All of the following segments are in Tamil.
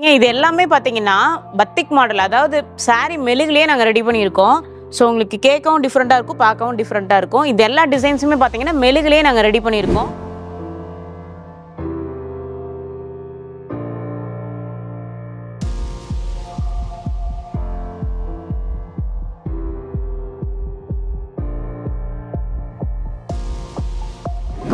இது எல்லாமே பார்த்தீங்கன்னா பத்திக் மாடல் அதாவது saree மெழுகுலேயே நாங்கள் ரெடி பண்ணியிருக்கோம். ஸோ உங்களுக்கு கேட்கவும் டிஃப்ரெண்ட்டாக இருக்கும் பார்க்கவும் டிஃப்ரெண்ட்டாக இருக்கும். இது எல்லா டிசைன்ஸுமே பார்த்தீங்கன்னா மெழுகுலேயே நாங்கள் ரெடி பண்ணியிருக்கோம்.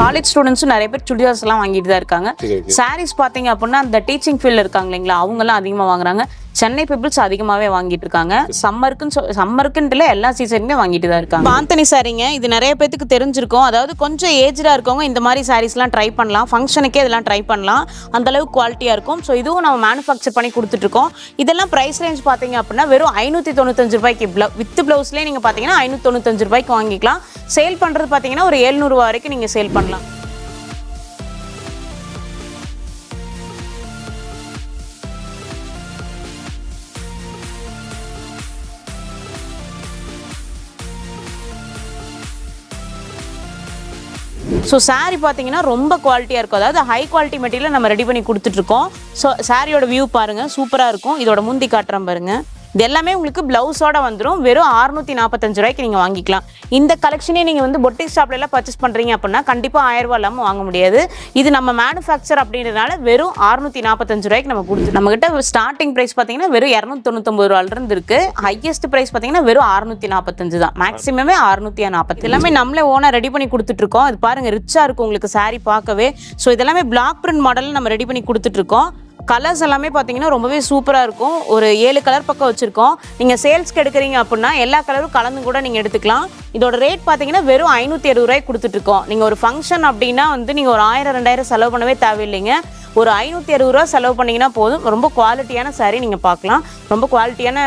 காலேஜ் ஸ்டூடெண்ட்ஸும் நிறைய பேர் சுடிதார்ஸ் எல்லாம் வாங்கிட்டு தான் இருக்காங்க. சாரீஸ் பார்த்தீங்க அப்படின்னா அந்த டீச்சிங் ஃபீல்டில் இருக்காங்க இல்லைங்களா? அவங்கெல்லாம் அதிகமாக வாங்குறாங்க. சென்னை பீப்புள்ஸ் அதிகமாகவே வாங்கிட்டு இருக்காங்க. சம்மருக்குன்னு சொ சம்மருக்குன்ட்டுல எல்லா சீசனுமே வாங்கிட்டு தான் இருக்காங்க. பாந்தனி சாரீங்க இது நிறைய பேத்துக்கு தெரிஞ்சிருக்கும். அதாவது கொஞ்சம் ஏஜ்டாக இருக்கவங்க இந்த மாதிரி சாரீஸ்லாம் ட்ரை பண்ணலாம். ஃபங்க்ஷனுக்கே இதெல்லாம் ட்ரை பண்ணலாம். அந்த குவாலிட்டியாக இருக்கும். ஸோ இதுவும் நம்ம மேனுஃபேக்சர் பண்ணி கொடுத்துட்ருக்கோம் இதெல்லாம் ப்ரைஸ் ரேஞ்ச் பார்த்தீங்க அப்படின்னா வெறும் ஐநூற்றி தொண்ணூத்தஞ்சு ரூபாய்க்கு ப்ளவு வித் ப்ளவுஸ்லேயே நீங்கள் பார்த்தீங்கன்னா ஐநூற்றி தொண்ணூத்தஞ்சு ரூபாய்க்கு வாங்கிக்கலாம். சேல் பண்ணுறது பார்த்தீங்கன்னா ஒரு ஏழ்நூறுவா வரைக்கும் நீங்கள் சேல் பண்ணலாம். ஸோ சாரீ பார்த்தீங்கன்னா ரொம்ப குவாலிட்டியாக இருக்கும். அதாவது ஹை குவாலிட்டி மெட்டீரியல் நம்ம ரெடி பண்ணி கொடுத்துட்ருக்கோம் ஸோ சாரியோட வியூ பாருங்கள் சூப்பராக இருக்கும். இதோட முந்தி காட்டுறேன் பாருங்கள் இது எல்லாமே உங்களுக்கு பிளவுஸோட வந்துடும் வெறும் அறுநூத்தி நாற்பத்தஞ்சு ரூபாய்க்கு நீங்கள் வாங்கிக்கலாம். இந்த கலெக்ஷனே நீங்கள் வந்து பொட்டிக் ஷாப்ல எல்லாம் பர்ச்சேஸ் பண்ணுறீங்க அப்படின்னா கண்டிப்பாக ஆயிரம் ரூபா இல்லாமல் வாங்க முடியாது. இது நம்ம மேனுஃபேக்சர் அப்படின்றதுனால வெறும் அறுநூத்தி நாற்பத்தஞ்சு ரூபாய்க்கு நம்ம கொடுத்து நம்மகிட்ட ஸ்டார்டிங் ப்ரைஸ் பார்த்தீங்கன்னா வெறும் இரநூத்தி தொண்ணூத்தொம்பது ரூபாயிலிருந்து இருக்கு. ஹையஸ்ட் ப்ரைஸ் பார்த்தீங்கன்னா வெறும் அறுநூத்தி நாற்பத்தஞ்சு தான். மேக்ஸிமமே அறுநூத்தி நாற்பத்தி எல்லாமே நம்மளே ஓனாக ரெடி பண்ணி கொடுத்துட்டு இருக்கோம். இது பாருங்க ரிச்சாக இருக்கும் உங்களுக்கு saree பார்க்கவே. ஸோ இதெல்லாமே பிளாக் பிரிண்ட் மாடல் நம்ம ரெடி பண்ணி கொடுத்துட்டு இருக்கோம். கலர்ஸ் எல்லாமே பார்த்தீங்கன்னா ரொம்பவே சூப்பராக இருக்கும். ஒரு ஏழு கலர் பக்கம் வச்சுருக்கோம். நீங்கள் சேல்ஸ்க்கு எடுக்கிறீங்க அப்படின்னா எல்லா கலரும் கலந்து கூட நீங்கள் எடுத்துக்கலாம். இதோட ரேட் பார்த்தீங்கன்னா வெறும் ஐநூற்றி அறுபது ரூபாய் கொடுத்துட்ருக்கோம். நீங்கள் ஒரு ஃபங்க்ஷன் அப்படின்னா வந்து நீங்கள் ஒரு ஆயிரம் ரெண்டாயிரம் செலவு பண்ணவே தேவையில்லைங்க. ஒரு ஐநூற்றி அறுபது ரூபா செலவு பண்ணிங்கன்னா போதும். ரொம்ப குவாலிட்டியான சாரீ நீங்கள் பார்க்கலாம். ரொம்ப குவாலிட்டியான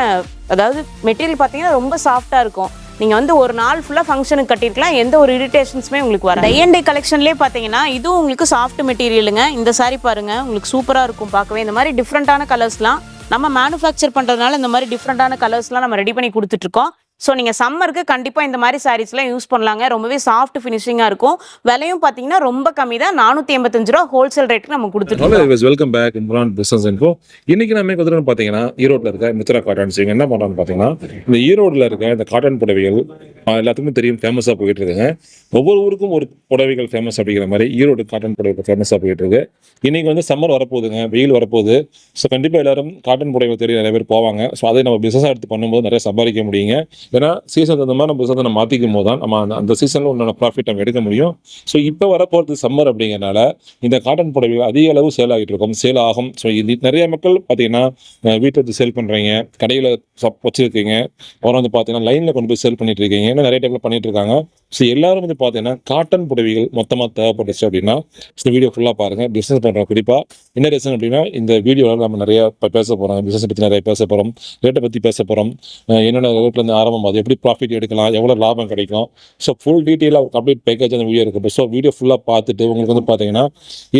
அதாவது மெட்டீரியல் பார்த்தீங்கன்னா ரொம்ப சாஃப்டாக இருக்கும். நீங்கள் வந்து ஒரு நாள் ஃபுல்லாக ஃபங்க்ஷனுக்கு கட்டியிருக்கலாம். எந்த ஒரு இரிட்டேஷன்ஸுமே உங்களுக்கு வர ஐஎன்டி கலெக்ஷன்லேயே பார்த்தீங்கன்னா இதுவும் உங்களுக்கு சாஃப்ட் மெட்டீரியலுங்க இந்த சாரி பாருங்கள் உங்களுக்கு சூப்பராக இருக்கும் பார்க்கவே. இந்த மாதிரி டிஃப்ரெண்ட்டான கலர்ஸ்லாம் நம்ம மேனுஃபேக்சர் பண்ணுறதுனால இந்த மாதிரி டிஃப்ரெண்ட்டான கலர்ஸ்லாம் நம்ம ரெடி பண்ணி கொடுத்துட்ருக்கோம் ஸோ நீங்கள் சம்மருக்கு கண்டிப்பாக இந்த மாதிரி சாரீஸ்லாம் யூஸ் பண்ணலாங்க. ரொம்பவே சாஃப்ட் ஃபினிஷிங்காக இருக்கும். விலையும் பார்த்தீங்கன்னா ரொம்ப கம்மி தான். நானூற்றி எண்பத்தஞ்சு ரூபா ஹோல்சேல் ரேட்டுக்கு நம்ம கொடுத்துருக்கோம் welcome back Imran business info இன்னைக்கு நம்ம வந்து பார்த்தீங்கன்னா ஈரோட்டில் இருக்க மித்ரா காட்டன்ஸ் இவங்க என்ன பண்ணுறான்னு பார்த்தீங்கன்னா இந்த ஈரோட்டில் இருக்க இந்த காட்டன் புடவைகள் எல்லாத்துக்குமே தெரியும். ஃபேமஸாக போயிட்டு இருக்குங்க. ஒவ்வொரு ஊருக்கும் ஒரு புடவைகள் ஃபேமஸ் அப்படிங்கிற மாதிரி ஈரோடு காட்டன் புடவைகள் ஃபேமஸாக போயிட்டு இருக்கு. இன்னைக்கு வந்து சம்மர் வரப்போகுதுங்க. வெயில் வரப்போகுது. ஸோ கண்டிப்பாக எல்லாரும் காட்டன் புடவை தெரியும் நிறைய பேர் போவாங்க. ஸோ அதை நம்ம பிஸ்னஸாக எடுத்து பண்ணும்போது நிறைய சம்பாதிக்க முடியுங்க. ஏன்னா சீசன் தகுந்த மாதிரி நம்ம நம்ம மாற்றிக்கும் போது தான் நம்ம அந்த- அந்த சீசனில் உண்டான ப்ராஃபிட் நம்ம எடுக்க முடியும். ஸோ இப்போ வரப்போகிறது சம்மர் அப்படிங்கிறனால இந்த காட்டன் புடவைகள் அதிக அளவு சேல் ஆகிட்டு இருக்கும். சேல் ஆகும். ஸோ இது நிறைய மக்கள் பார்த்தீங்கன்னா வீட்டில் வந்து சேல் பண்ணுறீங்க கடையில் சப் வச்சுருக்கீங்க. அப்புறம் வந்து பார்த்தீங்கன்னா லைனில் கொண்டு போய் சேல் பண்ணிட்டு இருக்கீங்க. இன்னும் நிறைய டைப்பில் பண்ணிட்டு இருக்காங்க. ஸோ எல்லாரும் வந்து பார்த்தீங்கன்னா காட்டன் புடவைகள் மொத்தமாக தேவைப்பட்டுச்சு அப்படின்னா இந்த வீடியோ ஃபுல்லாக பாருங்கள் பிஸ்னஸ் பண்ணுறோம் குறிப்பாக என்ன ரீசன் அப்படின்னா இந்த வீடியோவில் நம்ம நிறைய பேச போகிறோம் பிஸ்னஸ் பற்றி நிறைய பேச போகிறோம் ரேட்டை பற்றி பேச போகிறோம் என்னென்ன ரேட்லேருந்து லாபம் அது எப்படி ப்ராஃபிட் எடுக்கலாம் எவ்வளோ லாபம் கிடைக்கும். ஸோ ஃபுல் டீட்டெயிலாக கம்ப்ளீட் பேக்கேஜ் அந்த வீடியோ இருக்குது ஸோ வீடியோ ஃபுல்லாக பார்த்துட்டு உங்களுக்கு வந்து பார்த்தீங்கன்னா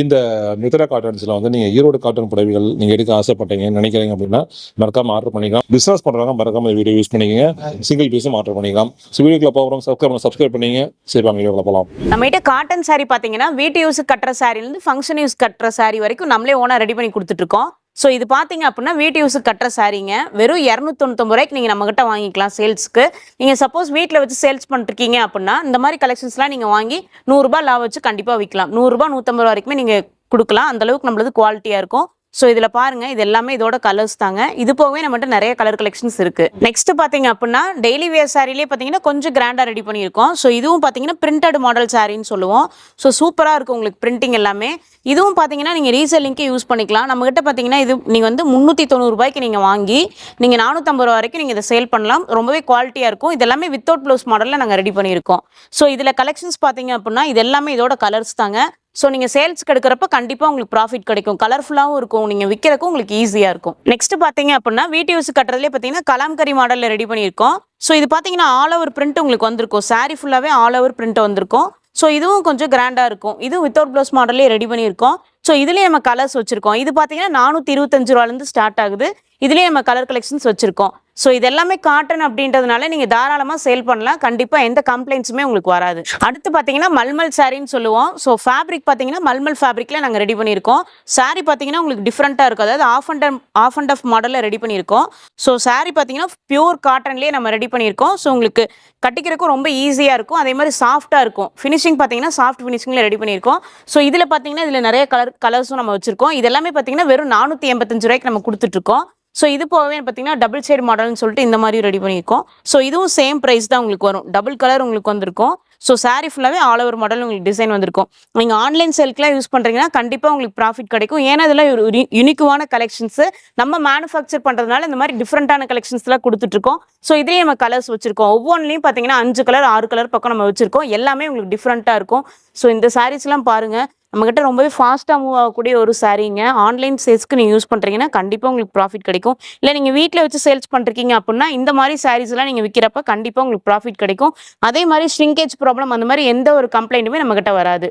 இந்த மித்ரா காட்டன்ஸில் வந்து நீங்கள் ஈரோடு காட்டன் புடவைகள் நீங்கள் எடுக்க ஆசைப்பட்டீங்கன்னு நினைக்கிறீங்க அப்படின்னா மறக்காம ஆர்டர் பண்ணிக்கலாம். பிஸ்னஸ் பண்ணுறவங்க மறக்காமல் வீடியோ யூஸ் பண்ணிக்கங்க. சிங்கிள் பீஸும் ஆர்டர் பண்ணிக்கலாம். ஸோ வீடியோக்கில் போகிறோம் சப்ஸ்கிரைப் சப்ஸ்கிரைப் பண்ணிங்க. சரி வாங்க போகலாம் போகலாம் நம்மகிட்ட காட்டன் சாரி பார்த்தீங்கன்னா வீட்டு யூஸ் கட்டுற சாரிலேருந்து ஃபங்க்ஷன் யூஸ் கட்டுற சாரி வரைக்கும் நம்மளே ஓனாக ரெடி பண்ணி கொடுத்துட்ருக்கோம் ஸோ இது பார்த்தீங்க அப்படின்னா வீட்டு யூஸுக்கு கட்டுற சாரீங்க வெறும் இரநூத்தொண்ணூத்தொம்பது ரூபாய்க்கு நீங்கள் நம்மகிட்ட வாங்கிக்கலாம் சேல்ஸ்க்கு நீங்கள் சப்போஸ் வீட்டில் வச்சு சேல்ஸ் பண்ணிருக்கீங்க அப்படின்னா இந்த மாதிரி கலெக்ஷன்ஸ்லாம் நீங்கள் வாங்கி நூறுரூபா லாபம் வச்சு கண்டிப்பாக விற்கலாம் நூறுரூபா நூற்றம்பது ரூபா வரைக்குமே நீங்கள் கொடுக்கலாம். அந்த அளவுக்கு நம்மளது குவாலிட்டியாக இருக்கும். ஸோ இதில் பாருங்கள் இது எல்லாமே இதோட கலர்ஸ் தாங்க. இது போகவே நம்மகிட்ட நிறைய கலர் கலெக்ஷன்ஸ் இருக்குது நெக்ஸ்ட் பார்த்தீங்க அப்படின்னா டெய்லி வேர் சாரிலே பார்த்தீங்கன்னா கொஞ்சம் கிராண்டாக ரெடி பண்ணியிருக்கோம். ஸோ இதுவும் பார்த்தீங்கன்னா பிரிண்டட் மாடல் சாரின்னு சொல்லுவோம். ஸோ சூப்பராக இருக்கும் உங்களுக்கு பிரிண்டிங் எல்லாமே. இதுவும் பார்த்தீங்கன்னா நீங்கள் ரீசெல்லிங்க்கே யூஸ் பண்ணிக்கலாம். நம்மகிட்ட பார்த்தீங்கன்னா இது நீங்கள் வந்து முந்நூற்றி தொண்ணூறுபாய்க்கு நீங்கள் வாங்கி நீங்கள் நானூற்றம்பது ரூபா வரைக்கும் நீங்கள் இதை சேல் பண்ணலாம். ரொம்பவே குவாலிட்டியாக இருக்கும். இது எல்லாமே வித்தவுட் ப்ளவுஸ் மாடலில் நாங்கள் ரெடி பண்ணியிருக்கோம். ஸோ இதில் கலெக்ஷன்ஸ் பார்த்தீங்க அப்படின்னா இது எல்லாமே இதோட கலர்ஸ் தாங்க. ஸோ நீங்கள் சேல்ஸ்க்கு எடுக்கிறப்ப கண்டிப்பாக உங்களுக்கு ப்ராஃபிட் கிடைக்கும். கலர்ஃபுல்லாகவும் இருக்கும். நீங்கள் விற்கிறக்கும் உங்களுக்கு ஈஸியாக இருக்கும். நெக்ஸ்ட் பார்த்தீங்க அப்படின்னா வீட்டு யூஸ் கட்டுறதுலேயே பார்த்தீங்கன்னா கலாம்கரி மாடலில் ரெடி பண்ணியிருக்கோம். ஸோ இது பார்த்தீங்கன்னா ஆல் ஓவர் பிரிண்ட் உங்களுக்கு வந்திருக்கும். சாரீ ஃபுல்லாகவே ஆல் ஓவர் பிரிண்ட் வந்திருக்கும். ஸோ இதுவும் கொஞ்சம் கிராண்டாக இருக்கும். இதுவும் வித்தவுட் ப்ளவுஸ் மாடல்லே ரெடி பண்ணியிருக்கோம். ஸோ இதுலேயே நம்ம கலர்ஸ் வச்சுருக்கோம். இது பார்த்தீங்கன்னா நானூற்றி இருபத்தஞ்சு ரூபாலேருந்து ஸ்டார்ட் ஆகுது. இதுலேயே நம்ம கலர் கலெக்ஷன்ஸ் வச்சுருக்கோம். ஸோ இது எல்லாமே காட்டன் அப்படின்றதுனால நீங்கள் தாராளமாக சேல் பண்ணலாம். கண்டிப்பாக எந்த கம்ப்ளைண்ட்ஸுமே உங்களுக்கு வராது. அடுத்து பார்த்தீங்கன்னா மல்மல் சாரின்னு சொல்லுவோம். ஸோ ஃபேப்ரிக் பார்த்தீங்கன்னா மல்மல் ஃபேப்ரிக்கில் நாங்கள் ரெடி பண்ணியிருக்கோம். சாரி பார்த்தீங்கன்னா உங்களுக்கு டிஃப்ரெண்ட்டாக இருக்கும். அதாவது half and half and half மாடலில் ரெடி பண்ணியிருக்கோம். ஸோ சாரி பார்த்தீங்கன்னா பியூர் காட்டன்லேயே நம்ம ரெடி பண்ணியிருக்கோம். ஸோ உங்களுக்கு கட்டிக்கிறதுக்கும் ரொம்ப ஈஸியாக இருக்கும். அதே மாதிரி சாஃப்ட்டாக இருக்கும். ஃபினிஷிங் பார்த்தீங்கன்னா சாஃப்ட் ஃபினிஷிங்கில் ரெடி பண்ணியிருக்கோம். ஸோ இதில் பார்த்தீங்கன்னா இதில் நிறைய கலர் கலர்ஸும் நம்ம வச்சிருக்கோம். இது எல்லாமே பார்த்தீங்கன்னா வெறும் நானூற்றி எண்பத்தஞ்சு ரூபாய்க்கு நம்ம கொடுத்துட்ருக்கோம் ஸோ இது போகவே பார்த்தீங்கன்னா டபுள் சைடு மாடல்னு சொல்லிட்டு இந்த மாதிரி ரெடி பண்ணியிருக்கோம். ஸோ இதுவும் சேம் ப்ரைஸ் தான் உங்களுக்கு வரும். டபுள் கலர் உங்களுக்கு வந்திருக்கும். ஸோ சாரீ ஃபுல்லாகவே ஆல் ஓவர் மாடல் உங்களுக்கு டிசைன் வந்திருக்கும். நீங்கள் ஆன்லைன் சேல்க்குலாம் யூஸ் பண்ணுறீங்கன்னா கண்டிப்பாக உங்களுக்கு ப்ராஃபிட் கிடைக்கும். ஏன்னா இதெல்லாம் ஒரு யூனிக்குவான கலெக்ஷன்ஸு நம்ம மேனுஃபேக்சர் பண்ணுறதுனால இந்த மாதிரி டிஃப்ரெண்ட்டான கலெக்ஷன்ஸ்லாம் கொடுத்துட்ருக்கோம். ஸோ இதுலேயே நம்ம கலர்ஸ் வச்சுருக்கோம். ஒவ்வொன்றிலையும் பார்த்தீங்கன்னா அஞ்சு கலர் ஆறு கலர் பக்கம் நம்ம வச்சுருக்கோம். எல்லாமே உங்களுக்கு டிஃப்ரெண்ட்டாக இருக்கும். ஸோ இந்த சாரீஸ்லாம் பாருங்கள் நம்மக்கிட்ட ரொம்பவே ஃபாஸ்ட்டாக மூவ் ஆகக்கூடிய ஒரு சாரீங்க. ஆன்லைன் சேல்ஸ்க்கு நீங்கள் யூஸ் பண்ணுறீங்கன்னா கண்டிப்பாக உங்களுக்கு ப்ராஃபிட் கிடைக்கும். இல்லை நீங்கள் வீட்டில் வச்சு சேல்ஸ் பண்ணுறீங்க அப்படின்னா இந்த மாதிரி சாரீஸ்லாம் நீங்கள் விற்கிறப்ப கண்டிப்பாக உங்களுக்கு ப்ராஃபிட் கிடைக்கும். அதே மாதிரி ஷ்ரிங்கேஜ் ப்ராப்ளம் அந்த மாதிரி எந்த ஒரு கம்ப்ளைண்ட்டுமே நம்மக்கிட்ட வராது.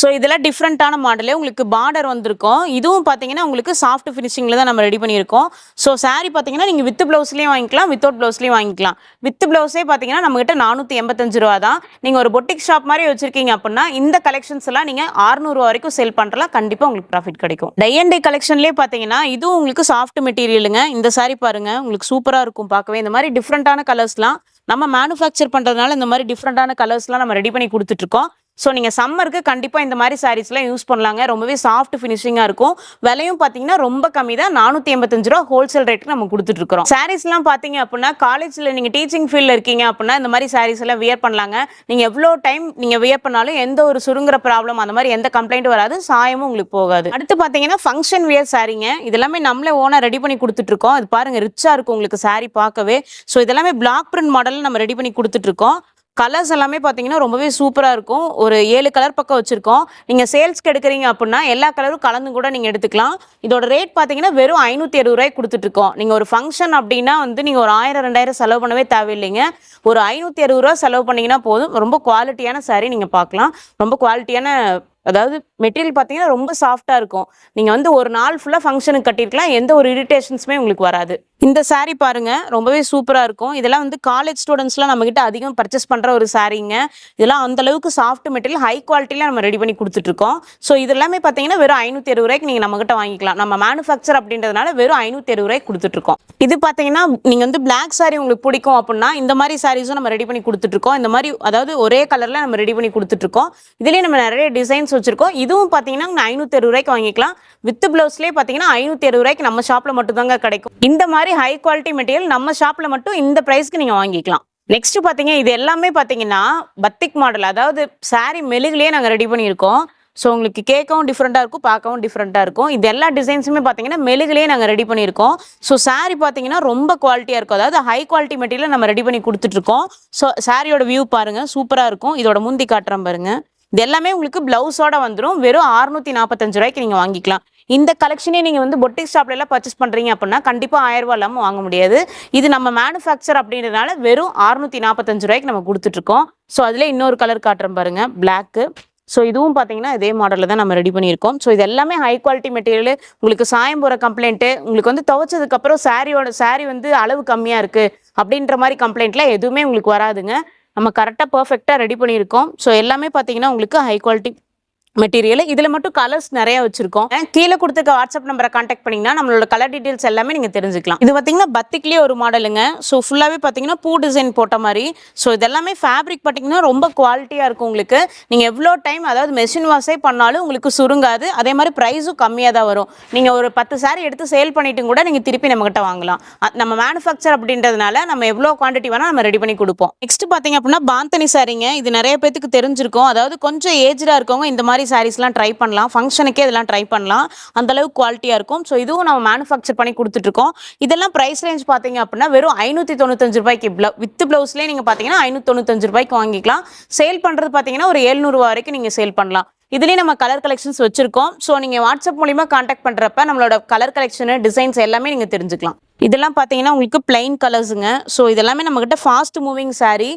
ஸோ இதெல்லாம் டிஃப்ரெண்ட்டான மாடலே உங்களுக்கு பார்டர் வந்திருக்கும். இதுவும் பார்த்தீங்கன்னா உங்களுக்கு சாஃப்ட் ஃபினிஷிங்கில் தான் நம்ம ரெடி பண்ணியிருக்கோம். ஸோ saree பார்த்தீங்கன்னா நீங்கள் வித் ப்ளவுஸ்லேயும் வாங்கிக்கலாம் வித்தவுட் ப்ளவுஸ்லேயும் வாங்கிக்கலாம். வித் ப்ளவுஸே பார்த்தீங்கன்னா நம்மகிட்ட நானூற்றி எண்பத்தஞ்சு ரூபா தான் நீங்கள் ஒரு பொட்டிக் ஷாப் மாதிரி வச்சிருக்கீங்க அப்படின்னா இந்த கலெக்ஷன்ஸ் எல்லாம் நீங்கள் ஆறுநூறுவா வரைக்கும் செல் பண்ணுறலாம் கண்டிப்பாக உங்களுக்கு ப்ராஃபிட் கிடைக்கும். டை அண்ட் டே கலெக்ஷன்லேயே பார்த்தீங்கன்னா இதுவும் உங்களுக்கு சாஃப்ட் மெட்டீரியலுங்க இந்த சாரி பாருங்க உங்களுக்கு சூப்பராக இருக்கும் பார்க்கவே. இந்த மாதிரி டிஃப்ரெண்ட்டான கலர்ஸ்லாம் நம்ம மேனுஃபேக்சர் பண்ணுறதுனால இந்த மாதிரி டிஃப்ரெண்ட்டான கலர்ஸ்லாம் நம்ம ரெடி பண்ணி கொடுத்துட்ருக்கோம் ஸோ நீங்கள் சம்மருக்கு கண்டிப்பாக இந்த மாதிரி சாரீஸ்லாம் யூஸ் பண்ணலாங்க. ரொம்பவே சாஃப்ட் ஃபினிஷிங்காக இருக்கும். விலையும் பார்த்தீங்கன்னா ரொம்ப கம்மி தான் நானூற்றி எண்பத்தஞ்சு ரூபா ஹோல்சேல் ரேட்டுக்கு நம்ம கொடுத்துட்ருக்கோம் சாரீஸ்லாம் பார்த்தீங்க அப்படின்னா காலேஜில் நீங்கள் டீச்சிங் ஃபீல்டில் இருக்கீங்க அப்படின்னா இந்த மாதிரி சாரீஸ் எல்லாம் வியர் பண்ணலாங்க. நீங்கள் எவ்வளோ டைம் நீங்கள் வியர் பண்ணாலும் எந்த ஒரு சுருங்குற ப்ராப்ளம் அந்த மாதிரி எந்த கம்ப்ளைண்ட் வராது. சாயமும் உங்களுக்கு போகாது. அடுத்து பார்த்தீங்கன்னா ஃபங்க்ஷன் வியர் சாரீங்க இதெல்லாமே நம்மளே ஓனாக ரெடி பண்ணி கொடுத்துட்ருக்கோம் இது பாருங்க ரிச்சாக இருக்கும் உங்களுக்கு சாரீ பார்க்கவே. ஸோ இதெல்லாமே பிளாக் பிரிண்ட் மாடலில் நம்ம ரெடி பண்ணி கொடுத்துட்ருக்கோம் கலர்ஸ் எல்லாமே பார்த்தீங்கன்னா ரொம்பவே சூப்பராக இருக்கும். ஒரு ஏழு கலர் பக்கம் வச்சுருக்கோம். நீங்கள் சேல்ஸ்க்கு எடுக்கிறீங்க அப்படின்னா எல்லா கலரும் கலந்து கூட நீங்கள் எடுத்துக்கலாம். இதோட ரேட் பார்த்தீங்கன்னா வெறும் ஐநூற்றி அறுபது ரூபாய்க்கு கொடுத்துட்ருக்கோம் நீங்கள் ஒரு ஃபங்க்ஷன் அப்படின்னா வந்து நீங்கள் ஒரு ஆயிரம் ரெண்டாயிரம் செலவு பண்ணவே தேவையில்லைங்க. ஒரு ஐநூற்றி அறுபது ரூபா செலவு பண்ணிங்கன்னா போதும். ரொம்ப குவாலிட்டியான சாரீ நீங்கள் பார்க்கலாம். ரொம்ப குவாலிட்டியான அதாவது மெட்டீரியல் பார்த்தீங்கன்னா ரொம்ப சாஃப்டாக இருக்கும். நீங்கள் வந்து ஒரு நாள் ஃபுல்லாக ஃபங்க்ஷனுக்கு கட்டியிருக்கலாம் எந்த ஒரு இரிட்டேஷன்ஸுமே உங்களுக்கு வராது. இந்த சாரீ பாருங்க ரொம்பவே சூப்பராக இருக்கும். இதெல்லாம் வந்து காலேஜ் ஸ்டூடெண்ட்ஸ்லாம் நம்மக்கிட்ட அதிகம் பர்ச்சேஸ் பண்ணுற ஒரு சாரீங்க இதெல்லாம் அந்த அளவுக்கு சாஃப்ட் மெட்டீரியல் ஹை குவாலிட்டியில் நம்ம ரெடி பண்ணி கொடுத்துட்ருக்கோம். ஸோ இது எல்லாமே பார்த்தீங்கன்னா வெறும் ஐநூற்றி அறுபது ரூபாய்க்கு நீங்கள் நம்மகிட்ட வாங்கிக்கலாம். நம்ம மேனுஃபேக்சர் அப்படின்றதுனால வெறும் ஐநூற்றி அறுபது ரூபாய்க்கு கொடுத்துட்ருக்கோம். இது பார்த்தீங்கன்னா நீங்கள் வந்து பிளாக் சாரீ உங்களுக்கு பிடிக்கும் அப்படின்னா இந்த மாதிரி சாரீஸும் நம்ம ரெடி பண்ணி கொடுத்துட்ருக்கோம். இந்த மாதிரி அதாவது ஒரே கலரில் நம்ம ரெடி பண்ணி கொடுத்துட்ருக்கோம். இதுலேயே நம்ம நிறைய டிசைன்ஸ் வச்சுருக்கோம். இதுவும் பார்த்தீங்கன்னா ஐநூற்றி அறுபது ரூபாய்க்கு வாங்கிக்கலாம். வித் ப்ளவுஸ்லேயே பார்த்தீங்கன்னா ஐநூற்றி அறுபது ரூபாய்க்கு நம்ம ஷாப்பில் மட்டும்தாங்க கிடைக்கும். இந்த மாதிரி ஹை குவாலிட்டி மெட்டீரியல் நம்ம ஷாப்பில் மட்டும் இந்த ப்ரைஸ்க்கு நீங்கள் வாங்கிக்கலாம். நெக்ஸ்ட் பார்த்தீங்க இது எல்லாமே பார்த்தீங்கன்னா பத்திக் மாடல் அதாவது saree மெழுகுலேயே நாங்கள் ரெடி பண்ணியிருக்கோம். ஸோ உங்களுக்கு கேட்கவும் டிஃப்ரெண்ட்டாக இருக்கும் பார்க்கவும் டிஃப்ரெண்ட்டாக இருக்கும். இது எல்லா டிசைன்ஸுமே பார்த்தீங்கன்னா மெழுகுலேயே நாங்கள் ரெடி பண்ணியிருக்கோம். ஸோ saree பார்த்தீங்கன்னா ரொம்ப குவாலிட்டியாக இருக்கும். அதாவது ஹை குவாலிட்டி மெட்டீரியல் நம்ம ரெடி பண்ணி கொடுத்துட்ருக்கோம் ஸோ சாரியோட வியூ பாருங்கள் சூப்பராக இருக்கும். இதோட முந்தி காட்டுறேன் பாருங்கள் இது எல்லாமே உங்களுக்கு பிளவுஸோட வந்துடும் வெறும் அறுநூத்தி நாற்பத்தஞ்சு ரூபாய்க்கு நீங்கள் வாங்கிக்கலாம். இந்த கலெக்ஷனே நீங்கள் வந்து பொட்டிக் ஷாப்ல எல்லாம் பர்ச்சேஸ் பண்ணுறீங்க அப்படின்னா கண்டிப்பாக ஆயிரம் ரூபா இல்லாமல் வாங்க முடியாது. இது நம்ம மேனுஃபேக்சர் அப்படின்றதுனால வெறும் அறுநூத்தி நாற்பத்தஞ்சு ரூபாய்க்கு நம்ம கொடுத்துட்ருக்கோம் ஸோ அதில் இன்னொரு கலர் காட்டுறேன் பாருங்க. பிளாக்கு ஸோ இதுவும் பார்த்தீங்கன்னா இதே மாடலில் தான் நம்ம ரெடி பண்ணியிருக்கோம். ஸோ இது எல்லாமே ஹை குவாலிட்டி மெட்டீரியல் உங்களுக்கு சாயம் போகிற கம்ப்ளைண்ட்டு உங்களுக்கு வந்து துவைச்சதுக்கப்புறம் சாரியோட சாரி வந்து அளவு கம்மியாக இருக்குது அப்படின்ற மாதிரி கம்ப்ளைண்ட்லாம் எதுவுமே உங்களுக்கு வராதுங்க. நம்ம கரெக்டாக பர்ஃபெக்டாக ரெடி பண்ணியிருக்கோம். ஸோ எல்லாமே பார்த்தீங்கன்னா உங்களுக்கு ஹை குவாலிட்டி மெட்டீரியல் இதில் மட்டும் கலர்ஸ் நிறைய வச்சிருக்கோம். கீழே கொடுத்துருக்க வாட்ஸ்அப் நம்பரை காண்டாக்ட் பண்ணிங்கன்னா நம்மளோட கலர் டீட்டெயில்ஸ் எல்லாமே நீங்கள் தெரிஞ்சுக்கலாம். இது பார்த்தீங்கன்னா பத்திக்லேயே ஒரு மாடலுங்க ஸோ ஃபுல்லாகவே பார்த்தீங்கன்னா பூ டிசைன் போட்ட மாதிரி. ஸோ இதெல்லாமே ஃபேப்ரிக் பார்த்தீங்கன்னா ரொம்ப குவாலிட்டியாக இருக்கும் உங்களுக்கு. நீங்கள் எவ்வளோ டைம் அதாவது மெஷின் வாஷே பண்ணாலும் உங்களுக்கு சுருங்காது. அதே மாதிரி ப்ரைஸும் கம்மியாக தான் வரும். நீங்கள் ஒரு பத்து சாரி எடுத்து சேல் பண்ணிட்டும் கூட நீங்கள் திருப்பி நம்மகிட்ட வாங்கலாம். நம்ம மேனுஃபேக்சர் அப்படின்றதுனால நம்ம எவ்வளோ குவான்டிட்டி வேணால் நம்ம ரெடி பண்ணி கொடுப்போம். நெக்ஸ்ட் பார்த்தீங்க அப்படின்னா பாந்தனி சாரிங்க இது நிறைய பேத்துக்கு தெரிஞ்சிருக்கும். அதாவது கொஞ்சம் ஏஜ்டாக இருக்கவங்க இந்த மாதிரி சாரீஸ்லாம் ட்ரை பண்ணலாம். ஃபங்க்ஷனுக்கே இதெல்லாம் ட்ரை பண்ணலாம். அந்தளவுக்கு குவாலிட்டியாக இருக்கும். ஸோ இதுவும் நம்ம மேனுஃபேக்சர் பண்ணி கொடுத்துட்ருக்கோம் இதெல்லாம் ப்ரைஸ் ரேஞ்ச் பார்த்தீங்க அப்படின்னா வெறும் ஐநூற்றி தொண்ணூத்தஞ்சு ரூபாய்க்கு ப்ளவு வித் ப்ளவுஸ்லேயே நீங்கள் பார்த்தீங்கன்னா ஐநூற்றி தொண்ணூத்தஞ்சு ரூபாய்க்கு வாங்கிக்கலாம். சேல் பண்ணுறது பார்த்தீங்கன்னா ஒரு ஏழ்நூறுவா வரைக்கும் நீங்கள் சேல் பண்ணலாம். இதுலேயே நம்ம கலர் கலெக்ஷன்ஸ் வச்சுருக்கோம். ஸோ நீங்கள் வாட்ஸ்அப் மூலிமா காண்டாக்ட் பண்ணுறப்ப நம்மளோட கலர் கலெக்ஷனு டிசைன்ஸ் எல்லாமே நீங்கள் தெரிஞ்சுக்கலாம். இதெல்லாம் பார்த்தீங்கன்னா உங்களுக்கு பிளைன் கலர்ஸுங்க ஸோ இதெல்லாமே நம்மக்கிட்ட ஃபாஸ்ட் மூவிங் சாரீ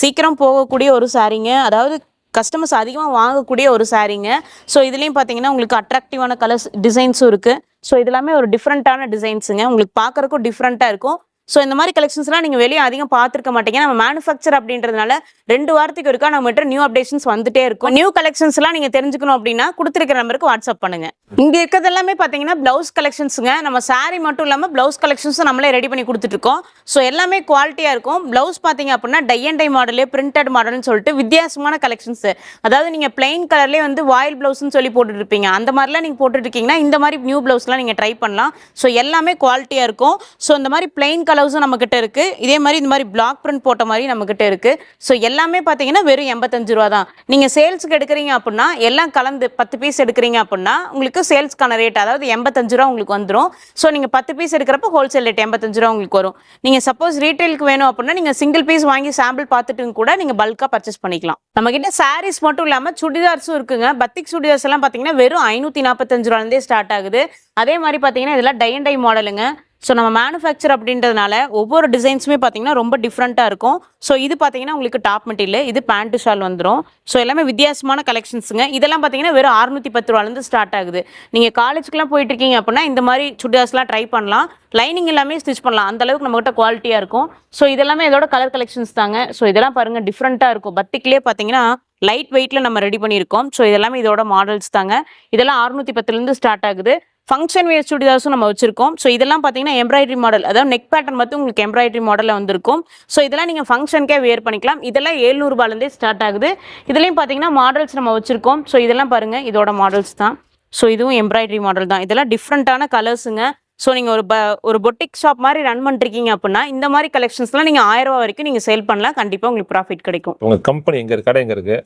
சீக்கிரம் போகக்கூடிய ஒரு சாரீங்க அதாவது கஸ்டமர்ஸ் அதிகமாக வாங்கக்கூடிய ஒரு சாரீங்க ஸோ இதுலேயும் பார்த்தீங்கன்னா உங்களுக்கு அட்ராக்டிவான கலர்ஸ் டிசைன்ஸும் இருக்குது ஸோ இதெல்லாமே ஒரு டிஃப்ரெண்ட்டான டிசைன்ஸுங்க உங்களுக்கு பார்க்குறக்கும் டிஃப்ரெண்ட்டாக இருக்கும். ஸோ இந்த மாதிரி கலெக்ஷன்ஸ்லாம் நீங்கள் வெளியே அதிகம் பார்த்துருக்க மாட்டீங்க. நம்ம மேனுஃபேக்சர் அப்படின்றதுனால ரெண்டு வாரத்துக்கு நம்ம நம்மகிட்ட நியூ அப்டேஷன்ஸ் வந்துட்டே இருக்கும். நியூ கலெக்ஷன்ஸ்லாம் நீங்கள் தெரிஞ்சுக்கணும் அப்படின்னா கொடுத்துருக்க நம்பருக்கு வாட்ஸ்அப் பண்ணுங்க. இங்கே இருக்கிறது எல்லாமே பார்த்தீங்கன்னா ப்ளவுஸ் கலெக்ஷன்ஸுங்க நம்ம saree மட்டும் இல்லாமல் ப்ளவுஸ் கலெக்ஷன்ஸும் நம்மளே ரெடி பண்ணி கொடுத்துட்ருக்கோம் ஸோ எல்லாமே குவாலிட்டியாக இருக்கும். ப்ளவுஸ் பார்த்தீங்க அப்படின்னா tie and dye model printed மாடல்னு சொல்லிட்டு வித்தியாசமான கலெக்ஷன்ஸ் அதாவது நீங்கள் பிளெயின் கலர்லேயே வந்து வாயில் ப்ளவுஸ்னு சொல்லி போட்டுட்டு இருப்பீங்க. அந்த மாதிரிலாம் நீங்கள் போட்டுட்டு இருக்கீங்கன்னா இந்த மாதிரி நியூ ப்ளவுஸ்லாம் நீங்கள் ட்ரை பண்ணலாம். ஸோ எல்லாமே குவாலிட்டியாக இருக்கும். ஸோ இந்த மாதிரி பிளைன் கலர்ஸும் நம்மக்கிட்ட இருக்குது இதே மாதிரி இந்த மாதிரி பிளாக் பிரிண்ட் போட்ட மாதிரி நம்மக்கிட்ட இருக்குது ஸோ எல்லாமே பார்த்தீங்கன்னா வெறும் எண்பத்தஞ்சு ரூபா தான். நீங்கள் சேல்ஸுக்கு எடுக்கிறீங்க அப்படின்னா எல்லாம் கலந்து பத்து பீஸ் எடுக்கிறீங்க அப்படின்னா உங்களுக்கு சேல்ஸ்க்கான ரேட் அதாவது எண்பத்தஞ்சு ரூபா உங்களுக்கு வந்துடும் ஸோ நீங்கள் பத்து பீஸ் எடுக்கிறப்ப ஹோல்சேல் ரேட் எண்பத்தஞ்சு ரூபா உங்களுக்கு வரும். நீங்கள் சப்போஸ் ரீட்டைலுக்கு வேணும் அப்படின்னா நீங்கள் சிங்கிள் பீஸ் வாங்கி சாம்பிள் பார்த்துட்டு கூட நீங்கள் பல்காக பர்ச்சேஸ் பண்ணிக்கலாம். நம்மக்கிட்ட சாரீஸ் மட்டும் இல்லாமல் சுடிதார்ஸும் இருக்குங்க. பத்திக் சுடிதார்ஸ் எல்லாம் பார்த்தீங்கன்னா வெறும் ஐநூற்றி நாற்பத்தஞ்சு ரூபாலேருந்தே ஸ்டார்ட் ஆகுது. அதே மாதிரி பார்த்தீங்கன்னா இதெல்லாம் டை அண்ட் டை மாடலுங்க ஸோ நம்ம மேனுஃபேக்சர் அப்படின்றதுனால ஒவ்வொரு டிசைன்ஸுமே பார்த்தீங்கன்னா ரொம்ப டிஃப்ரெண்ட்டாக இருக்கும். ஸோ இது பார்த்தீங்கன்னா உங்களுக்கு டாப் மெட்டீரியல் இது பேண்ட் ஷால் வந்துடும் ஸோ எல்லாமே வித்தியாசமான கலெக்ஷன்ஸுங்க இதெல்லாம் பார்த்தீங்கன்னா வெறும் அறுநூற்றி பத்து ரூபாலேருந்து ஸ்டார்ட் ஆகுது. நீங்கள் காலேஜுக்குலாம் போயிட்டு இருக்கீங்க அப்படின்னா இந்த மாதிரி சுடிதாஸ்லாம் ட்ரை பண்ணலாம். லைனிங் எல்லாமே ஸ்டிச் பண்ணலாம். அந்த அளவுக்கு நம்மகிட்ட குவாலிட்டியாக இருக்கும். ஸோ இதெல்லாமே இதோட கலர் கலெக்ஷன்ஸ் தாங்க. ஸோ இதெல்லாம் பாருங்கள் டிஃப்ரெண்ட்டாக இருக்கும். பத்திக்லேயே பார்த்தீங்கன்னா லைட் வெயிட்டில் நம்ம ரெடி பண்ணியிருக்கோம். ஸோ இதெல்லாமே இதோட மாடல்ஸ் தாங்க. இதெல்லாம் அறுநூற்றி பத்துலேருந்து ஸ்டார்ட் ஆகுது. ஃபங்க்ஷன் வேர் சுடிதார்ஸும் நம்ம வச்சிருக்கோம். ஸோ இதெல்லாம் பார்த்தீங்கன்னா எம்ப்ராய்டரி மாடல் அதாவது நெக் பேட்டர்ன் மட்டும் உங்களுக்கு எம்ப்ராய்டரி மாடலில் வந்திருக்கும். ஸோ இதெல்லாம் நீங்கள் ஃபங்க்ஷனுக்கே வேர் பண்ணிக்கலாம். இதெல்லாம் ஏழ்நூறுபாலேருந்தே ஸ்டார்ட் ஆகுது. இதுலேயும் பார்த்தீங்கன்னா மாடல்ஸ் நம்ம வச்சிருக்கோம். ஸோ இதெல்லாம் பாருங்கள் இதோட மாடல்ஸ் தான். ஸோ இதுவும் எம்ப்ராய்டரி மாடல் தான். இதெல்லாம் டிஃப்ரெண்ட்டான கலர்ஸுங்க ஸோ நீங்கள் ஒரு ப ஒரு பொட்டிக் ஷாப் மாதிரி ரன் பண்ணிருக்கீங்க அப்படின்னா இந்த மாதிரி கலெக்ஷன்ஸ்லாம் நீங்கள் ஆயிரம் ரூபா வரைக்கும் நீங்கள் சேல் பண்ணலாம். கண்டிப்பாக உங்களுக்கு ப்ராஃபிட் கிடைக்கும். உங்கள் கம்பெனி எங்கே இருக்கு? கடை எங்கே இருக்குது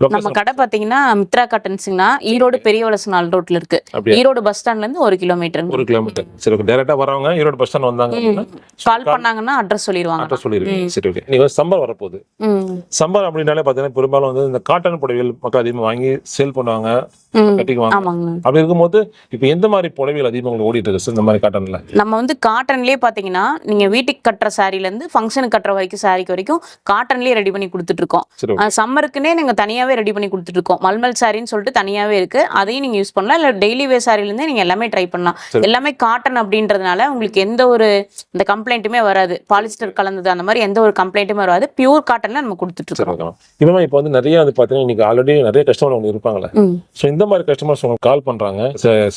நம்ம கடை பார்த்தீங்கன்னா மித்ரா காட்டன்ஸுங்கண்ணா ஈரோடு பெரிய வலசநாள் ரோட்ல இருக்கு. ஈரோடு பஸ் ஸ்டாண்ட்ல இருந்து ஒரு கிலோமீட்டர் ஒரு கிலோமீட்டர். சரி ஓகே டேரக்டா வரவங்க ஈரோடு பஸ் ஸ்டாண்ட் வந்தாங்க கால் பண்ணாங்கன்னா அட்ரஸ் சொல்லிடுவாங்க. அட்ரஸ் சொல்லிருக்கீங்க சரி ஓகே நீங்க சம்பர் வரப்போகுது. சம்பர் அப்படின்னாலே பார்த்தீங்கன்னா பெரும்பாலும் வந்து இந்த காட்டன் புடவைகள் மக்கள் அதிகமாக வாங்கி சேல் பண்ணுவாங்க கட்டிக்குவாங்க. அப்படி இருக்கும்போது இப்போ எந்த மாதிரி புடவைகள் அதிகமாக உங்களுக்கு ஓடிட்டு இருக்கு இந்த மாதிரி காட்டன்ல? நம்ம வந்து காட்டன்லேயே பார்த்தீங்கன்னா நீங்கள் வீட்டுக்கு கட்டுற சாரீலேருந்து ஃபங்க்ஷனுக்கு கட்டுற வரைக்கும் சாரிக்கு வரைக்கும் காட்டன்லேயே ரெடி பண்ணி கொடுத்துட்ருக்கோம் சரி ஓகே சம்மருக்குன்னே நாங்கள் தனியாகவே ரெடி பண்ணி கொடுத்துட்ருக்கோம் மல்மல் சாரின்னு சொல்லிட்டு தனியாகவே இருக்குது அதையும் நீங்கள் யூஸ் பண்ணலாம். இல்லை டெய்லி வேர் சாரிலேருந்தே நீங்கள் எல்லாமே ட்ரை பண்ணலாம். எல்லாமே காட்டன் அப்படின்றதுனால உங்களுக்கு எந்த ஒரு இந்த கம்ப்ளைண்ட்டுமே வராது. பாலிஸ்டர் கலந்தது அந்த மாதிரி எந்த ஒரு கம்ப்ளைண்ட்டுமே வராது. பியூர் காட்டனில் நம்ம கொடுத்துட்ருக்கோம் இப்போ இப்போ வந்து நிறைய வந்து பார்த்தீங்கன்னா இன்னைக்கு ஆல்ரெடி நிறைய கஸ்டமர் அவங்க இருப்பாங்களே ஸோ இந்த மாதிரி கஸ்டமர்ஸ் உங்களுக்கு கால் பண்றாங்க.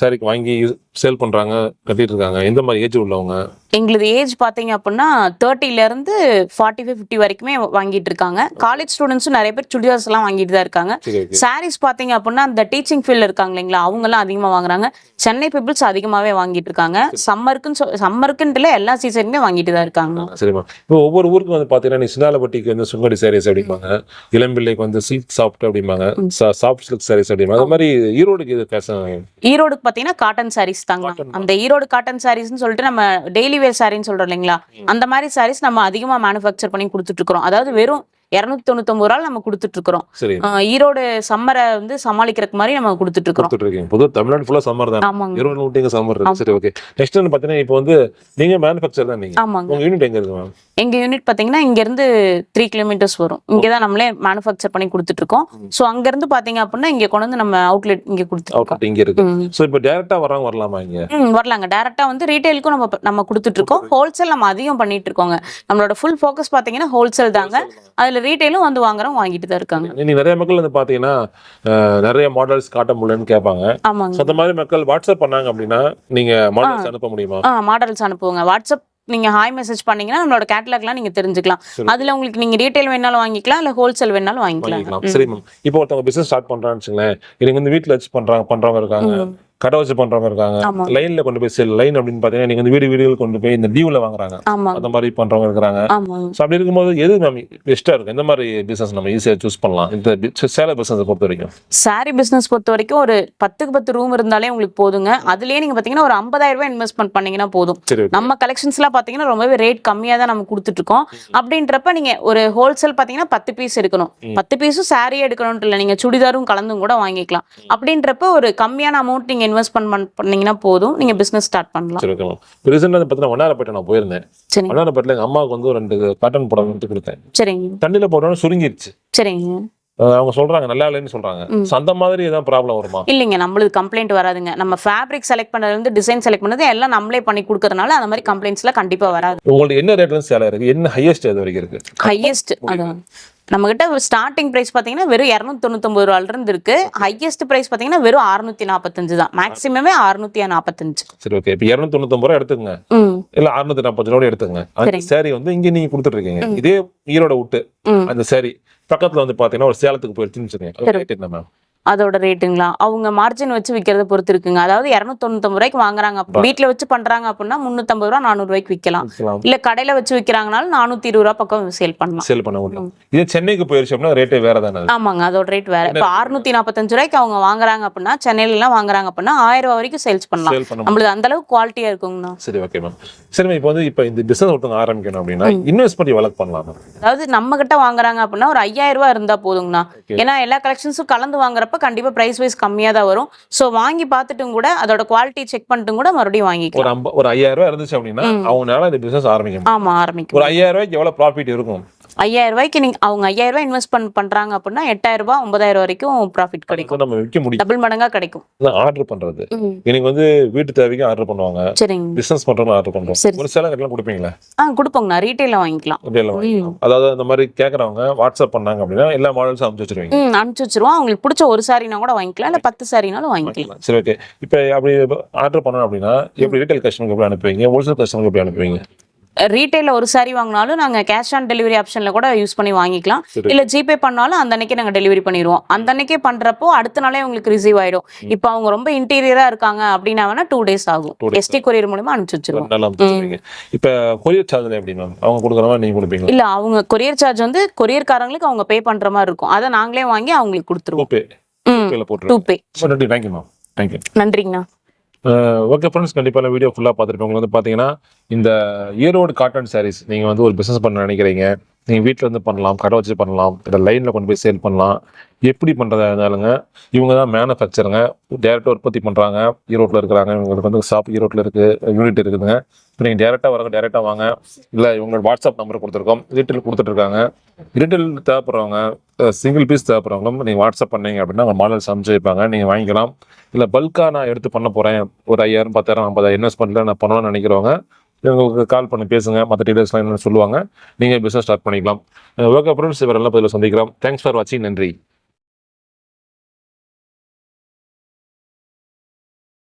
சாரிக்கு வாங்கி சேல் பண்றாங்க கட்டிட்டு இருக்காங்க. எந்த மாதிரி ஏஜ் உள்ளவங்க? எங்களுது ஏஜ் பார்த்தீங்க அப்படின்னா 30 ல இருந்து ஃபார்ட்டி ஃபைவ் ஃபிஃப்டி வரைக்குமே வாங்கிட்டு இருக்காங்க. காலேஜ் ஸ்டூடெண்ட்ஸும் நிறைய பேர் சுடிதார்ஸ் எல்லாம் வாங்கிட்டு தான் இருக்காங்க. சாரீஸ் பார்த்தீங்க அப்படின்னா அந்த டீச்சிங் ஃபீல்டில் இருக்காங்க இல்லைங்களா அவங்கெல்லாம் அதிகமாக வாங்குறாங்க. சென்னை பீப்புள்ஸ் அதிகமாகவே வாங்கிட்டு இருக்காங்க. சம்மருக்குன்னு சொ சம்மருக்குன்ட்டு இல்லை எல்லா சீசனுமே வாங்கிட்டு தான் இருக்காங்க. சரிம்மா இப்போ ஒவ்வொரு ஊருக்கும் வந்து பார்த்தீங்கன்னா நீ சின்னாலப்பட்டிக்கு வந்து சுங்கடி சாரீஸ் அப்படிம்பாங்க. இளம்பிள்ளைக்கு வந்து சில்க் சாஃப்ட் அப்படிம்பாங்க. சாஃப்ட் சில்க் சாரீஸ் அப்படிம்பாங்க. அது மாதிரி ஈரோடுக்கு இது பேசுறாங்க ஈரோடுக்கு பார்த்தீங்கன்னா காட்டன் சாரீஸ் தாங்க. அந்த ஈரோடு காட்டன் சாரீஸ்னு சொல்லிட்டு நம்ம டெய்லி சாரின்னு சொல்றோம் இல்லைங்களா? அந்த மாதிரி சாரீஸ் நம்ம அதிகமாக மேனுஃபேக்சர் பண்ணி கொடுத்துட்டு இருக்கிறோம். அதாவது வெறும் இரநூத்தி தொண்ணூத்தொம்பது ரூபா நம்ம கொடுத்துட்டு இருக்கிறோம் ஈரோடு சம்மரை வந்து சமாளிக்கிறதுக்கு மாதிரி நம்ம கொடுத்துட்டு இருக்கிறோம் இருக்கீங்க. பொதுவாக தமிழ்நாடு ஃபுல்லாக சம்மர் தான்? ஆமாங்க. ஈரோடு விட்டீங்க சம்மர் சரி ஓகே நெக்ஸ்ட் வந்து பார்த்தீங்கன்னா இப்போ வந்து நீங்க மேனுஃபேக்சர் தான் நீங்க? ஆமாங்க. உங்க யூனிட் எங்க இருக்கு மேம் எங்க யூனிட் பாத்தீங்கன்னா இங்க இருந்து த்ரீ கிலோமீட்டர்ஸ் வரும். இங்க தான் நம்மளே மேனுஃபேக்சர் பண்ணி கொடுத்துட்டு இருக்கோம் ஸோ அங்க இருந்து பாத்தீங்க அப்படின்னா இங்க கொண்டு வந்து நம்ம அவுட்லெட் இங்க கொடுத்துருக்கோம் அவுட்லெட் இங்க இருக்கு. ஸோ இப்போ டேரக்டா வரவங்க வரலாமா இங்க? வரலாங்க. டேரக்டா வந்து ரீட்டைலுக்கும் நம்ம நம்ம கொடுத்துட்டு இருக்கோம் ஹோல்சேல் நம்ம அதிகம் பண்ணிட்டு இருக்கோங்க நம்மளோட ஃபுல் ஃபோக்கஸ் பாத்தீங்கன்னா ஹோல்சேல் தாங்க. அதுல ரீட்டைலும் வந்து வாங்குறவங்க வாங்கிட்டு தான் இருக்காங்க. நீங்க நிறைய மக்கள் வந்து பாத்தீங்கன்னா நிறைய மாடல்ஸ் காட்ட முடியலன்னு கேட்பாங்க ஆமாங்க. அந்த மாதிரி மக்கள் வாட்ஸ்அப் பண்ணாங்க அப்படின்னா நீங்க மாடல்ஸ் அனுப்ப முடியுமா? ஆ மாடல்ஸ் அனுப்புவோங்க. வாட்ஸ்அப் நீங்க ஹாய் மெசேஜ் பண்ணீங்கன்னா நம்மளோட கேட்டலாக்லாம் நீங்க தெரிஞ்சுக்கலாம். அதுல உங்களுக்கு நீங்க ரீட்டைல் வேணாலும் வாங்கிக்கலாம் இல்ல ஹோல்சேல் வேணாலும் வாங்கிக்கலாம். சரி மேம் இப்போ ஒருத்தவங்க பிசினஸ் ஸ்டார்ட் பண்றான்னு வச்சுங்களேன் எனக்கு வந்து வீட்டுல வச்சு பண்றாங்க பண்றவங்க இருக்காங்க. கடை வச்சு பண்றவங்க இருக்காங்க. லைன்ல கொண்டு போய் செல் லைன் அப்படின்னு பாத்தீங்கன்னா நீங்க வீடு வீடுகள் கொண்டு போய் இந்த டியூல வாங்குறாங்க. அந்த மாதிரி பண்றவங்க இருக்கிறாங்க. ஆமாங்க ஸோ அப்படி இருக்கும்போது எது மேம் பெஸ்ட்டாக இருக்கும் எந்த மாதிரி பிசினஸ் நம்ம ஈஸியாக சூஸ் பண்ணலாம்? இந்த சேலை பிசினஸ் பொறுத்த வரைக்கும். சாரி பிசினஸ் பொறுத்த வரைக்கும் ஒரு பத்துக்கு பத்து ரூம் இருந்தாலே உங்களுக்கு போதுங்க. அதுலயே நீங்க பாத்தீங்கன்னா ஒரு 50000 ரூபாய் இன்வெஸ்ட்மெண்ட் பண்ணீங்கன்னா போதும். நம்ம கலெக்ஷன்ஸ்லாம் பாத்தீங்கன்னா ரொம்பவே ரேட் கம்மியா தான் நம்ம கொடுத்துட்டு இருக்கோம். அப்படின்றப்ப நீங்க ஒரு ஹோல்சேல் பாத்தீங்கன்னா பத்து பீஸ் எடுக்கணும். பத்து பீஸும் சாரியே எடுக்கணும்ட்டு இல்லை. நீங்க சுடிதாரும் கலந்தும் கூட வாங்கிக்கலாம். அப்படின்றப்ப ஒரு கம்மியான அமௌண்ட் நீங்க இன்வெஸ்ட் பண்ணீங்கன்னா போதும். நீங்க பிசினஸ் ஸ்டார்ட் பண்ணலாம். சரி ஓகே மேம் ரீசெண்டாக பார்த்தீங்கன்னா வண்ணாரப்பேட்டை நான் போயிருந்தேன். சரிங்க. வண்ணாரப்பேட்டில் எங்கள் அம்மாவுக்கு வந்து ரெண்டு காட்டன் புடவை வந்து கொடுத்தேன். சரிங்க. தண்ணியில் போட்டோன்னு சுருங்கிருச்சு. சரிங்க. அவங்க சொல்றாங்க நல்லா இல்லைன்னு சொல்றாங்க. அந்த மாதிரி ஏதாவது ப்ராப்ளம் வருமா? இல்லைங்க நம்மளுக்கு கம்ப்ளைண்ட் வராதுங்க. நம்ம ஃபேப்ரிக் செலக்ட் பண்ணதுலேருந்து டிசைன் செலக்ட் பண்ணது எல்லாம் நம்மளே பண்ணி கொடுக்கறதுனால அந்த மாதிரி கம்ப்ளைண்ட்ஸ்லாம் கண்டிப்பாக வராது. உங்களுக்கு என்ன ரேட்ல இருந்து சேலை இருக்கு? என்ன ஹையஸ்ட் இது வரைக்கும் இருக்கு? ஹையஸ்ட் அதான். நம்மகிட்ட ஸ்டார்டிங் பிரைஸ் பார்த்தீங்கன்னா வெறும் இரநூத்தி தொண்ணூத்தொம்பது ரூபால இருந்து இருக்கு. ஹையஸ்ட் பிரைஸ் பார்த்தீங்கன்னா வெறும் அறுநூத்தி நாற்பத்தஞ்சு தான். மேக்ஸிமமே அறுநூத்தி நாற்பத்தஞ்சு சரி ஓகே இப்போ இரநூத்தி தொண்ணூத்தொம்பது ரூபா எடுத்துங்க இல்ல அறுநூத்தி நாற்பது ரூபா எடுத்துங்க அந்த வந்து இங்க நீங்க கொடுத்துட்டு இருக்கீங்க இதே ஈரோட விட்டு. அந்த saree பக்கத்துல வந்து பாத்தீங்கன்னா ஒரு சேலத்துக்கு போயிடுச்சுன்னு சரி. என்ன மேம் அதோட ரேட்டுங்களா? அவங்க மார்ஜின் வச்சு விற்கிறத பொறுத்து இருக்குங்க. அதாவது இரநூத்தொண்ணூத்தொம்பது ரூபாய்க்கு வாங்குறாங்க அப்ப- வீட்ல வச்சு பண்றாங்க அப்படின்னா முந்நூற்றம்பது ரூபா நானூறு ரூபாய்க்கு விற்கலாம் இல்ல கடையில வச்சு விற்கிறாங்கனாலும் நானூத்தி இருபது ரூபா பக்கம் சேல் பண்ணலாம். சேல் பண்ண முடியும் இதே சென்னைக்கு போயிருச்சு அப்படின்னா ரேட்டே வேற தானே. ஆமாங்க. அதோட ரேட் வேற. இப்போ அறுநூத்தி நாற்பத்தஞ்சு ரூபாய்க்கு அவங்க வாங்குறாங்க அப்படின்னா சென்னையில எல்லாம் வாங்குறாங்க அப்படின்னா ஆயிரம் ரூபாய் வரைக்கும் சேல்ஸ் பண்ணலாம். பண்ண நம்மளுக்கு அந்த அளவுக்கு குவாலிட்டியா இருக்குங்கண்ணா. சரி ஓகே மேம் சரி இப்போ வந்து இப்போ இந்த பிசினஸ் ஒருத்தவங்க ஆரம்பிக்கணும் அப்படின்னா இன்வெஸ்ட்மெண்ட் எவ்வளவு பண்ணலாம்? ma'am? அதாவது நம்ம கிட்ட வாங்குறாங்க அப்படின்னா ஒரு ஐயாயிரம் ரூபாய் இருந்தா போதுங்கண்ணா. ஏன்னா எல்லா கலெக்ஷன்ஸும் கலந்து வாங்குறப்ப கண்டிப்பா பிரைஸ் வைஸ் கம்மியா தான் வரும். சோ வாங்கி பார்த்துட்டும் கூட அதோட குவாலிட்டி செக் பண்ணிட்டும் கூட மறுபடியும் வாங்கிக்கலாம். ஒரு ஐயாயிரம் ரூபாய் இருந்துச்சு அப்படின்னா அவங்களால இந்த பிசினஸ் ஆரம்பிக்க முடியும். ஆமா ஆரம்பிக்கும் ஒரு ஐயாயிரம் ரூபாய்க்கு எவ்வளவு ப்ராஃபிட் இருக்கும்? ஐயாயிரம் ரூபாய்க்கு நீங்க அவங்க ஐயாயிரம் ரூபாய் இன்வெஸ்ட் பண்ண பண்றாங்க அப்படின்னா எட்டாயிரம் ரூபாய் ஒன்பதாயிரம் வரைக்கும் ப்ராஃபிட் கிடைக்கும். நம்ம விற்க முடியும். டபுள் மடங்கா கிடைக்கும். ஆர்டர் பண்றது. ம். எனக்கு வந்து வீட்டு தேவைக்கு ஆர்டர் பண்ணுவாங்க. சரிங்க. பிசினஸ் பண்றவங்க ஆர்டர் பண்றோம். ஒரு சில எல்லாம் கொடுப்பீங்களா? ஆ கொடுப்போங்கண்ணா ரீட்டைல வாங்கிக்கலாம். அதாவது அந்த மாதிரி கேக்குறவங்க வாட்ஸ்அப் பண்ணாங்க அப்படின்னா எல்லா மாடல்ஸும் அனுப்பிச்சு வச்சிருவீங்க. அனுப்பிச்சு வச்சிருவோம். அவங்களுக்கு பிடிச்ச ஒரு சாரினா கூட வாங்கிக்கலாம். இல்ல பத்து சாரினாலும் வாங்கிக்கலாம். சரி ஓகே இப்போ அப்படி ஆர்டர் பண்ணணும் அப்படின்னா எப்படி ரீட்டைல் கஸ்டமருக்கு எப்படி அனுப்புவீங்க? ஹோல்சேல் கஸ்டமருக்கு எப்படி அனுப்புவீங்க? ரீட்டைல ஒரு சாரி வாங்கினாலும் நாங்க கேஷ் ஆன் டெலிவரி ஆப்ஷன்ல கூட யூஸ் பண்ணி வாங்கிக்கலாம். இல்ல ஜிபே பண்ணாலும் அந்த அன்னைக்கே நாங்க டெலிவரி பண்ணிடுவோம் அந்த அன்னைக்கே பண்றப்போ அடுத்த நாளே உங்களுக்கு ரிசீவ் ஆயிடும். இப்போ அவங்க ரொம்ப இன்டீரியரா இருக்காங்க அப்படின்னா வேணா டூ டேஸ் ஆகும். எஸ்டி கொரியர் மூலமா அனுப்பிச்சு வச்சிருவோம். இப்போ கொரியர் சார்ஜில் எப்படி அவங்க கொடுக்குற மாதிரி நீங்க கொடுப்பீங்களா? இல்ல அவங்க கொரியர் சார்ஜ் வந்து கொரியர்காரங்களுக்கு அவங்க பே பண்ற மாதிரி இருக்கும். அதை நாங்களே வாங்கி அவங்களுக்கு கொடுத்துருவோம். டூ பே நன்றிங்கண்ணா. ஓகே ஃப்ரெண்ட்ஸ் கண்டிப்பாக வீடியோ ஃபுல்லாக பார்த்துருப்பேன் உங்களுக்கு வந்து பார்த்தீங்கன்னா இந்த ஈரோடு காட்டன் சாரீஸ் நீங்கள் வந்து ஒரு பிஸ்னஸ் பண்ண நினைக்கிறீங்க. நீங்கள் வீட்டில் இருந்து பண்ணலாம் கடை வச்சு பண்ணலாம் இல்லை லைனில் கொண்டு போய் சேல் பண்ணலாம். எப்படி பண்ணுறதா இருந்தாலுங்க இவங்க தான் மேனுஃபேக்சருங்க டேரெக்டாக உற்பத்தி பண்ணுறாங்க ஈரோட்டில் இருக்கிறாங்க. இவங்களுக்கு வந்து ஷாப் ஈரோட்டில் இருக்குது யூனிட் இருக்குதுங்க. இப்போ நீங்கள் டேரெக்டாக வரங்க டேரெக்டாக வாங்க. இல்லை இவங்களோட வாட்ஸ்அப் நம்பர் கொடுத்துருக்கோம். ரீட்டெயில் கொடுத்துட்ருக்காங்க ரீட்டெயில் தேவைப்படுறவங்க சிங்கிள் பீஸ் தேவைப்படுறவங்களும் நீங்கள் வாட்ஸ்அப் பண்ணீங்க அப்படின்னா அவங்க மாடல்ஸ் அனுப்பிச்சு வைப்பாங்க. நீங்கள் வாங்கிக்கலாம். இல்லை பல்காக நான் எடுத்து பண்ண போகிறேன் ஒரு ஐயாயிரம் பத்தாயிரம் ஐம்பதாயிரம் இன்வெஸ்ட்மெண்ட்டில் நான் பண்ணணும்னு நினைக்கிறவங்க உங்களுக்கு கால் பண்ணி பேசுங்க மற்ற டீடைல்ஸ்லாம் என்னென்னு சொல்லுவாங்க. நீங்கள் பிஸ்னஸ் ஸ்டார்ட் பண்ணிக்கலாம். ஓகே ஃப்ரெண்ட்ஸ் இவரெல்லாம் பதில் சந்திக்கிறோம். தேங்க்ஸ் ஃபார் வாட்சிங் நன்றி.